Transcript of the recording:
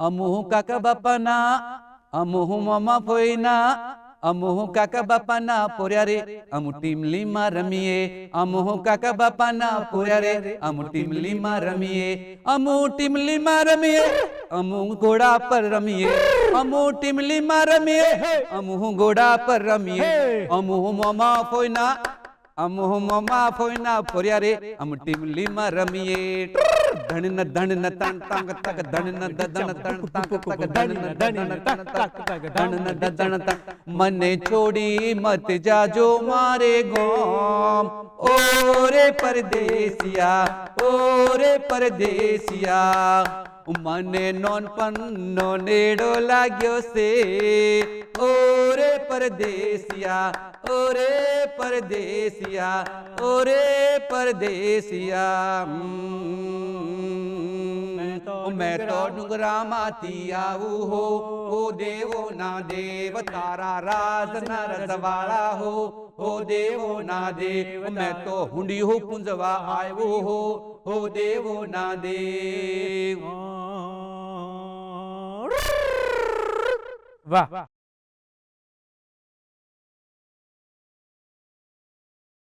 अमुहु काक बापना अमुहु ममा फोइना अमुहु काका बापाना पोर्या रे अमु टिमली मा रमिए अमुहु काका बापाना पोर्या रे अमु टिमली मा रमिए अमु टिमली मा रमिए अमु घोड़ा पर रमिए अमु टिमली मा रमिए अमुहु घोड़ा पर रमिए अमुहु ममा फोइना મામા ફોઈના પોર્યા રે. અમુ ટીમલીમાં રમીએ. ધણ ન ધણ ન તણ તંગ તક ધણ ન દધણ તણ તક તક ધણ ન ધણ તણ મને છોડી મત જાજો મારે ગોમ. ઓરે પરદેસિયા રે પરદેસિયા મને નોનપણનો નેડો લાગ્યો છે ઓરે પરદેસિયા ઓરે પરદેસિયા ઓરે પરદેસિયા મેં તો ડુંગરામાંથી આવું હો ઓ દેવો ના દેવ તારા રાજ ના રજવાડા હો હો દેવો ના દેવ મેં તો હુંડી હો પૂંજવા આવ્યો હો હો દેવો ના દેવ વાહ.